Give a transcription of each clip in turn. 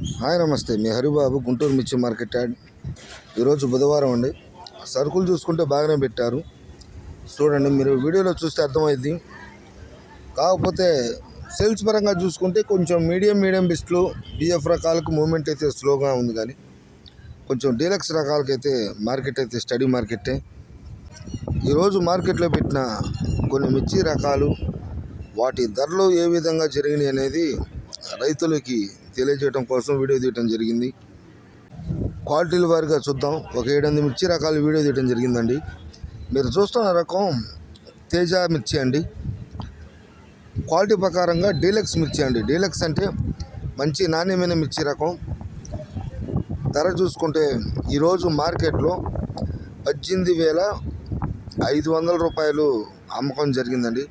Hi నమస్తే. మీ హరిబాబు గుంటూరు మిర్చి market add. ఈరోజు బుధవారం అండి. సరుకులు చూసుకుంటే బాగానే పెట్టారు. చూడండి మీరు వీడియోలో చూస్తే అర్థమైంది కాకపోతే సేల్స్ పరంగా చూసుకుంటే కొంచెం మీడియం మీడియం బిస్ట్లు బిఎఫ్ రకాలకు మూమెంట్ అయితే స్లోగా ఉంది కానీ కొంచెం డీలక్స్ రకాలకైతే మార్కెట్ అయితే స్టడీ మార్కెటే ఈరోజు మార్కెట్లో పెట్టిన కొన్ని మిర్చి రకాలు వాటి ధరలు ఏ విధంగా జరిగినాయి అనేది రైతులకి తెలియజేయడం కోసం వీడియో తీయడం జరిగింది. క్వాలిటీల వారిగా చూద్దాం. ఒక ఏడెనిమిది మిర్చి రకాల వీడియో తీయడం జరిగిందండి. మీరు చూస్తున్న రకం తేజ మిర్చి అండి. క్వాలిటీ ప్రకారంగా డీలక్స్ మిర్చి అండి. డీలక్స్ అంటే మంచి నాణ్యమైన మిర్చి రకం. ధర చూసుకుంటే ఈరోజు మార్కెట్లో పద్దెనిమిది వేల ఐదు వందల రూపాయలు అమ్మకం జరిగిందండి.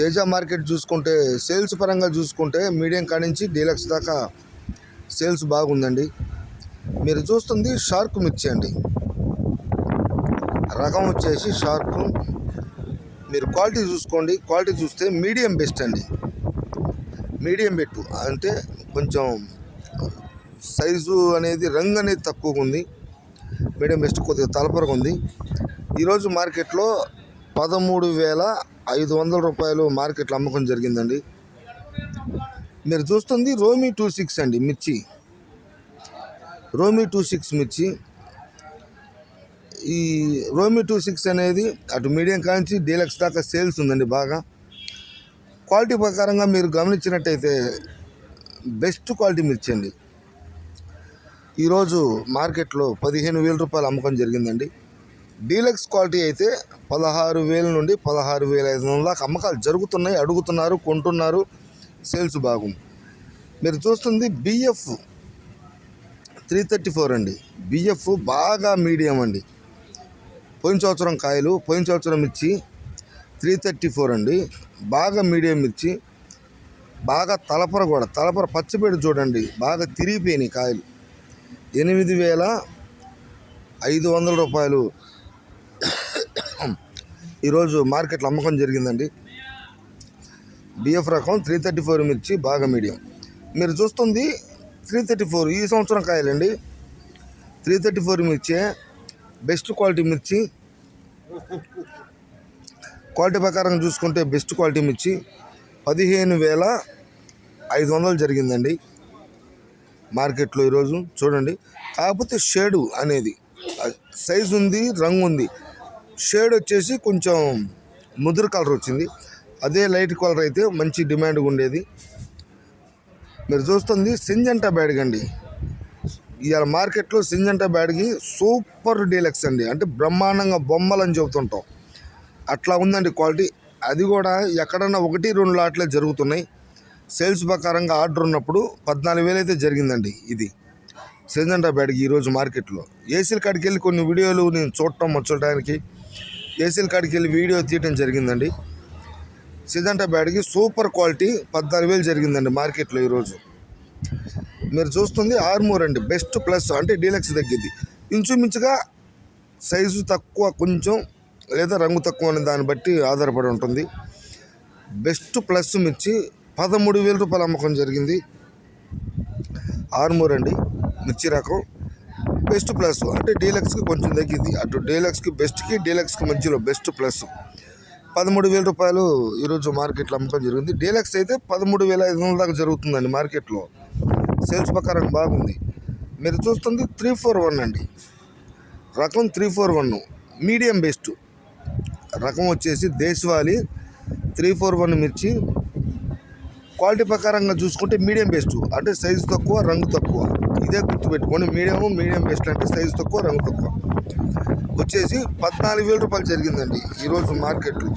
తేజ మార్కెట్ చూసుకుంటే సేల్స్ పరంగా చూసుకుంటే మీడియం కాడి నుంచి డీలక్స్ దాకా సేల్స్ బాగుందండి. మీరు చూస్తుంది షార్క్ మిర్చి అండి. రకం వచ్చేసి షార్క్. మీరు క్వాలిటీ చూసుకోండి. క్వాలిటీ చూస్తే మీడియం బెస్ట్ అండి. మీడియం పెట్టు అంటే కొంచెం సైజు అనేది రంగు అనేది తక్కువగా ఉంది. మీడియం బెస్ట్ కొద్దిగా తలపరగా ఉంది. ఈరోజు మార్కెట్లో పదమూడు వేల ఐదు వందల రూపాయలు మార్కెట్లో అమ్మకం జరిగిందండి. మీరు చూస్తుంది రోమీ టూ సిక్స్ అండి మిర్చి. రోమీ టూ సిక్స్ మిర్చి. ఈ రోమీ టూ సిక్స్ అనేది అటు మీడియం కాంచి డీలక్స్ దాకా సేల్స్ ఉందండి బాగా. క్వాలిటీ ప్రకారంగా మీరు గమనించినట్టయితే బెస్ట్ క్వాలిటీ మిర్చి అండి. ఈరోజు మార్కెట్లో పదిహేను వేల రూపాయలు అమ్మకం జరిగిందండి. డీలక్స్ క్వాలిటీ అయితే పదహారు వేల నుండి పదహారు వేల ఐదు వందల దాకా అమ్మకాలు జరుగుతున్నాయి అడుగుతున్నారు కొంటున్నారు. సేల్స్ బాగుంది. మీరు చూస్తుంది బిఎఫ్ త్రీ థర్టీ ఫోర్ అండి. బిఎఫ్ బాగా మీడియం అండి. పోయిన సంవత్సరం కాయలు పోయిన సంవత్సరం మిర్చి త్రీ థర్టీ ఫోర్ అండి. బాగా మీడియం మిర్చి బాగా తలపర కూడా తలపర పచ్చిపెడి చూడండి బాగా తిరిగిపోయినాయి కాయలు. ఎనిమిది వేల ఐదు వందల రూపాయలు ఈరోజు మార్కెట్లో అమ్మకం జరిగిందండి. బిఎఫ్ రకం త్రీ థర్టీ ఫోర్ మిర్చి బాగా మీడియం. మీరు చూస్తుంది త్రీ థర్టీ ఫోర్ ఈ సంవత్సరం కాయలండి. త్రీ థర్టీ ఫోర్ మిర్చి బెస్ట్ క్వాలిటీ మిర్చి. క్వాలిటీ ప్రకారం చూసుకుంటే బెస్ట్ క్వాలిటీ మిర్చి పదిహేను వేల ఐదు వందలు జరిగిందండి మార్కెట్లో ఈరోజు. చూడండి. కాకపోతే షేడు అనేది సైజు ఉంది రంగు ఉంది. షేడ్ వచ్చేసి కొంచెం ముదురు కలర్ వచ్చింది. అదే లైట్ కలర్ అయితే మంచి డిమాండ్ ఉండేది. మీరు చూస్తుంది సింజంటా బ్యాడ్గ్ అండి. ఇవాళ మార్కెట్లో సింజంటా బ్యాడ్కి సూపర్ డీలక్స్ అండి. అంటే బ్రహ్మాండంగా బొమ్మలు అని చెబుతుంటాం. అట్లా ఉందండి క్వాలిటీ. అది కూడా ఎక్కడన్నా ఒకటి రెండు లాట్లే జరుగుతున్నాయి. సేల్స్ ప్రకారంగా ఆర్డర్ ఉన్నప్పుడు పద్నాలుగు వేలు అయితే జరిగిందండి ఇది. సింజంటా బ్యాడ్కి ఈరోజు మార్కెట్లో. ఏసీల కాడికి వెళ్ళి కొన్ని వీడియోలు నేను చూడటం వచ్చడానికి ఏసీఎల్ కాడికి వెళ్ళి వీడియో తీయటం జరిగిందండి. సిద్ధాంత బ్యాడ్కి సూపర్ క్వాలిటీ పద్నాలుగు వేలు జరిగిందండి మార్కెట్లో ఈరోజు. మీరు చూస్తుంది ఆర్మూర్ అండి బెస్ట్ ప్లస్ అంటే డీలక్స్ తగ్గిద్ది ఇంచుమించుగా సైజు తక్కువ కొంచెం లేదా రంగు తక్కువ అనే దాన్ని బట్టి ఆధారపడి ఉంటుంది. బెస్ట్ ప్లస్ మిర్చి పదమూడు వేల రూపాయలు అమ్మకం జరిగింది. ఆర్మూర్ అండి మిర్చి రకం. Best plus. అంటే డీలక్స్కి కొంచెం తగ్గింది. అటు డీలక్స్కి బెస్ట్కి డీలక్స్కి మధ్యలో బెస్ట్ ప్లస్. పదమూడు వేల రూపాయలు ఈరోజు మార్కెట్లో అమ్మకం జరిగింది. డీలక్స్ అయితే పదమూడు వేల ఐదు వందల దాకా జరుగుతుందండి మార్కెట్లో. సేల్స్ ప్రకారం బాగుంది. మీరు చూస్తుంది త్రీ ఫోర్ వన్ అండి. రకం three four one. Medium best. రకం వచ్చేసి దేశవాళీ త్రీ ఫోర్ వన్ మిర్చి క్వాలిటీ ప్రకారంగా చూసుకుంటే మీడియం బెస్ట్ అంటే సైజు తక్కువ రంగు తక్కువ. ఇదే గుర్తుపెట్టుకోండి మీడియం మీడియం బెస్ట్ అంటే సైజు తక్కువ రంగు తక్కువ. వచ్చేసి పద్నాలుగు వేల రూపాయలు జరిగిందండి ఈరోజు మార్కెట్లో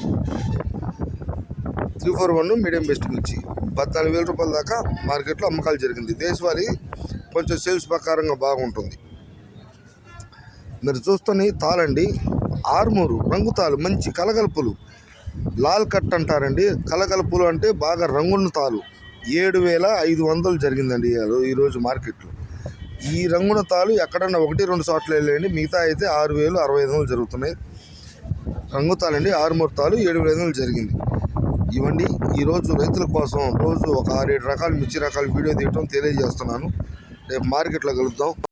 three four one medium best మిర్చి. పద్నాలుగు వేల రూపాయల దాకా మార్కెట్లో అమ్మకాలు జరిగింది. దేశవాళీ కొంచెం సేల్స్ ప్రకారంగా బాగుంటుంది. మీరు చూస్తున్న తాళండి. ఆర్మూరు రంగు తాలు మంచి కలగలుపులు. లాల్ కట్ అంటారండి. కలగలుపులు అంటే బాగా రంగున్న తాలు. ఏడు వేల ఐదు వందలు జరిగిందండి ఈరోజు మార్కెట్లో. ఈ రంగున తాలు ఎక్కడన్నా ఒకటి రెండు చోట్ల వెళ్ళండి. మిగతా అయితే ఆరు వేలు అరవై ఐదు వందలు జరుగుతున్నాయి. రంగు తాళండి ఆరుమూరు తాలు ఏడు వేల ఐదు వందలు జరిగింది. ఇవ్వండి. ఈరోజు రైతుల కోసం రోజు ఒక ఆరేడు రకాలు మిర్చి రకాలు వీడియో తీయటం తెలియజేస్తున్నాను. రేపు మార్కెట్లో కలుద్దాం.